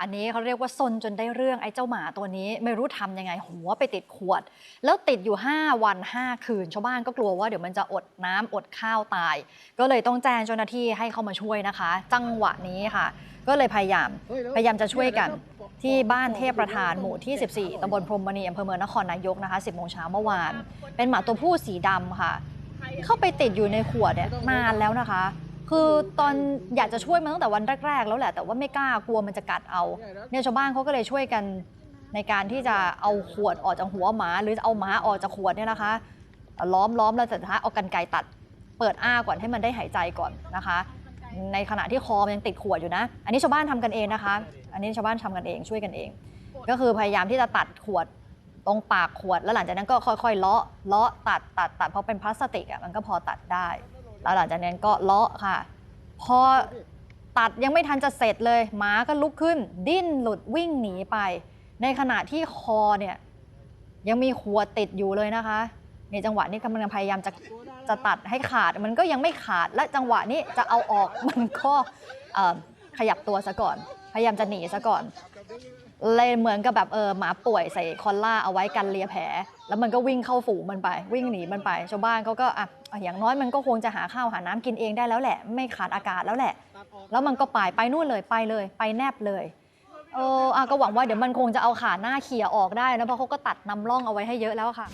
อันนี้เขาเรียกว่าซนจนได้เรื่องไอ้เจ้าหมาตัวนี้ไม่รู้ทำยังไงหัวไปติดขวด แล้วติดอยู่ 5 วัน 5 คืน ชาวบ้านก็กลัวว่าเดี๋ยวมันจะอดน้ำอดข้าวตาย ก็เลยต้องแจ้งเจ้าหน้าที่ให้เข้ามาช่วยนะคะ จังหวะนี้ค่ะ ก็เลยพยายามพยายามจะช่วยกันที่บ้านเทพประธานหมู่ที่ 14ตำบลพรหมมณีอำเภอเมืองนครนายกนะคะ10โมงเช้าเมื่อวาน เป็นหมาตัวผู้สีดำค่ะ เข้าไปติดอยู่ในขวดเนี่ยนานแล้วนะคะ คือตอนอยากจะช่วยมันตั้งแต่วันแรก ๆ แล้วแหละ แต่ว่าไม่กล้ากลัวมันจะกัดเอาเนี่ยชาวบ้านเขาก็เลยช่วยกันในการที่จะเอาขวดออกจากหัวหมา หรือจะเอาหมาออกจากขวดเนี่ยนะคะ ล้อมล้อมแล้วสุดท้ายเอากันไกรตัด เปิดอ้าก่อนให้มันได้หายใจก่อนนะคะ ในขณะที่คอมันยังติดขวดอยู่นะ อันนี้ชาวบ้านทำกันเองนะคะ อันนี้ชาวบ้านทำกันเองช่วยกันเอง ก็คือพยายามที่จะตัดขวดตรงปากขวดแล้วหลังจากนั้นก็ค่อยๆเลาะเลาะตัดตัดตัดเพราะเป็นพลาสติกอะมันก็พอตัดได้ แล้วหลังจากนั้นก็เลาะค่ะ พอตัดยังไม่ทันจะเสร็จเลยหมาก็ลุกขึ้น ดิ้นหลุดวิ่งหนีไป ในขณะที่คอเนี่ยยังมีขวดติดอยู่เลยนะคะในจังหวะนี้กำลังพยายามจะจะตัดให้ขาดมันก็ยังไม่ขาดและจังหวะนี้จะเอาออกมันก็ขยับตัวซะก่อน พยายามจะหนีซะก่อน เลยเหมือนกับแบบเออหมาป่วยใส่คอลล่าเอาไว้กันเลียแผล แล้วมันก็วิ่งเข้าฝูงมันไป วิ่งหนีมันไป ชาวบ้านเขาก็อะอย่างน้อยมันก็คงจะหาข้าวหาน้ำกินเองได้แล้วแหละ ไม่ขาดอากาศแล้วแหละ แล้วมันก็ไปไปนู่นเลยไปเลย ไปแนบเลยเอออะก็หวังว่าเดี๋ยวมันคงจะเอาขาหน้าเขี่ยออกได้นะเพราะเขาก็ตัดนำร่องเอาไว้ให้เยอะแล้วค่ะ